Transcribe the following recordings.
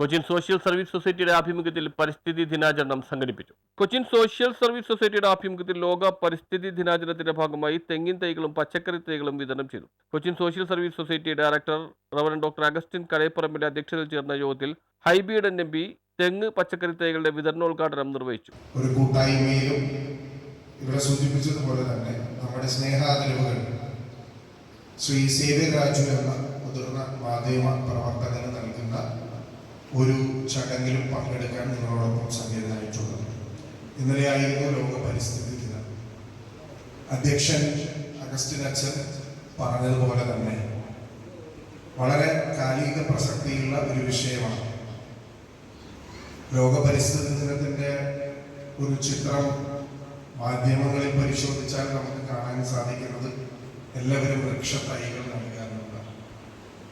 Cochin social service സൊസൈറ്റിയുടെ ആഭിമുഖ്യത്തിൽ പരിസ്ഥിതി ദിനാചരണം സംഘടിപ്പിച്ചു. കൊച്ചിൻ സോഷ്യൽ സർവീസ് സൊസൈറ്റിയുടെ ആഭിമുഖ്യത്തിൽ ലോക പരിസ്ഥിതി ദിനാചരണത്തിന്റെ ഭാഗമായി തെങ്ങിൻ തൈകളും പച്ചക്കറി തൈകളും വിതരണം ചെയ്തു. Cochin social service society director reverend doctor Augustine കടയപ്പറമ്പിന്റെ അധ്യക്ഷതയിൽ ചേർന്ന യോഗത്തിൽ ഹൈബീഡൻ എം പി തെങ്ങ് പച്ചക്കറി തൈകളുടെ വിതരണോദ്ഘാടനം നിർവഹിച്ചു. ഒരു കൂട്ടായ്മയിലും ഇവിടെ സൂചിപ്പിച്ചതുപോലെ തന്നെ നമ്മുടെ സ്നേഹാദരവുകൾ ശ്രീ സേവ്യരാജു എന്ന മുതിർന്ന മാധ്യമ പ്രവർത്തകന് നൽകുന്ന ഒരു ചടങ്ങിലും പങ്കെടുക്കാൻ നിങ്ങളോടൊപ്പം സന്നിഹിതനായിട്ടുള്ളത് ഇന്നലെയായിരുന്നു ലോക പരിസ്ഥിതി ദിനം. അധ്യക്ഷൻ അഗസ്റ്റിൻ അച്ഛൻ പറഞ്ഞതുപോലെ തന്നെ വളരെ കാലിക പ്രസക്തിയുള്ള ഒരു വിഷയമാണ്. ലോക പരിസ്ഥിതി ദിനത്തിന്റെ ഒരു ചിത്രം മാധ്യമങ്ങളിൽ പരിശോധിച്ചാൽ നമുക്ക് കാണാൻ സാധിക്കുന്നത് എല്ലാവരും വൃക്ഷത്തൈകൾ നൽകാറുണ്ട്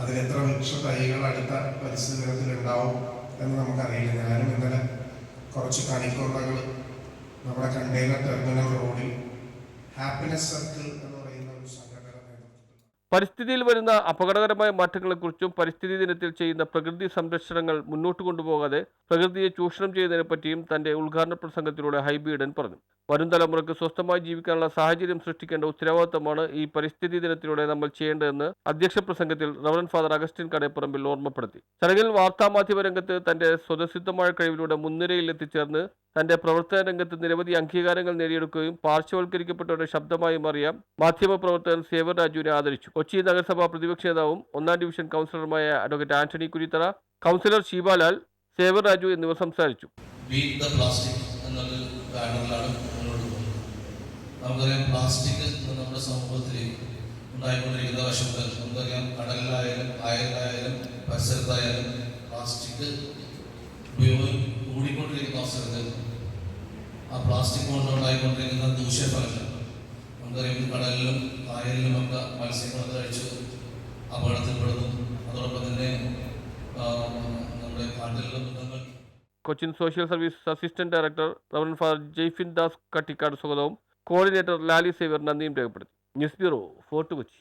അതിൽ എത്ര തൈകൾ അടുത്ത പരിസ്ഥിതി ഉണ്ടാവും എന്ന് നമുക്കറിയില്ല. ഞാനും ഇന്നലെ കുറച്ച് കണിക്കൊള്ളകൾ നമ്മുടെ കണ്ടെയ്നർ ടെർമിനൽ റോഡിൽ ഹാപ്പിനെസ് പരിസ്ഥിതിയിൽ വരുന്ന അപകടകരമായ മാറ്റങ്ങളെക്കുറിച്ചും പരിസ്ഥിതി ദിനത്തിൽ ചെയ്യുന്ന പ്രകൃതി സംരക്ഷണങ്ങൾ മുന്നോട്ട് കൊണ്ടുപോകാതെ പ്രകൃതിയെ ചൂഷണം ചെയ്യുന്നതിനെപ്പറ്റിയും തന്റെ ഉദ്ഘാടന പ്രസംഗത്തിലൂടെ ഹൈബീഡൻ പറഞ്ഞു. വരും തലമുറയ്ക്ക് സ്വസ്ഥമായി ജീവിക്കാനുള്ള സാഹചര്യം സൃഷ്ടിക്കേണ്ട ഉത്തരവാദിത്തമാണ് ഈ പരിസ്ഥിതി ദിനത്തിലൂടെ നമ്മൾ ചെയ്യേണ്ടതെന്ന് അധ്യക്ഷ പ്രസംഗത്തിൽ റവറൻ ഫാദർ അഗസ്റ്റിൻ കടയപ്പറമ്പിൽ ഓർമ്മപ്പെടുത്തി. ചടങ്ങിൽ വാർത്താമാധ്യമ രംഗത്ത് തന്റെ സ്വതസിദ്ധമായ കഴിവിലൂടെ മുൻനിരയിൽ എത്തിച്ചേർന്ന് തന്റെ പ്രവർത്തന രംഗത്ത് നിരവധി അംഗീകാരങ്ങൾ നേടിയെടുക്കുകയും പാർശ്വവൽക്കരിക്കപ്പെട്ടവരുടെ ശബ്ദമായി മാറിയ മാധ്യമപ്രവർത്തകൻ സേവർ രാജുവിനെ ആദരിച്ചു. കൊച്ചി നഗരസഭാ പ്രതിപക്ഷ നേതാവും ഒന്നാം ഡിവിഷൻ കൗൺസിലറുമായ advocate Antony Kurithara councillor Shivalal saver Raju എന്നിവർ സംസാരിച്ചു. നമുക്കറിയാം പ്ലാസ്റ്റിക് നമ്മുടെ സമൂഹത്തിൽ ഉണ്ടായിക്കൊണ്ടിരിക്കുന്ന വശങ്ങൾ. നമുക്കറിയാം കടലിലായാലും കായലിലായാലും പരിസരത്തായാലും പ്ലാസ്റ്റിക് ഉപയോഗം കൂടിക്കൊണ്ടിരിക്കുന്ന അവസരത്തിൽ പ്ലാസ്റ്റിക് കൊണ്ടുണ്ടായിക്കൊണ്ടിരിക്കുന്ന ദൂഷ്യഫലങ്ങൾ. നമുക്കറിയാം കടലിലും കായലിലും ഒക്കെ മത്സ്യങ്ങളൊക്കെ കഴിച്ചു അപകടത്തിൽപ്പെടുന്നു. അതോടൊപ്പം തന്നെ നമ്മുടെ കാട്ടിലുള്ള മൃഗങ്ങൾ. Cochin social service assistant director reverend father Jeyfin Das Kattikkad സ്വാഗതവും. കോർഡിനേറ്റർ ലാലി സേവർ നന്ദിയും രേഖപ്പെടുത്തി. News bureau Fort Kochi.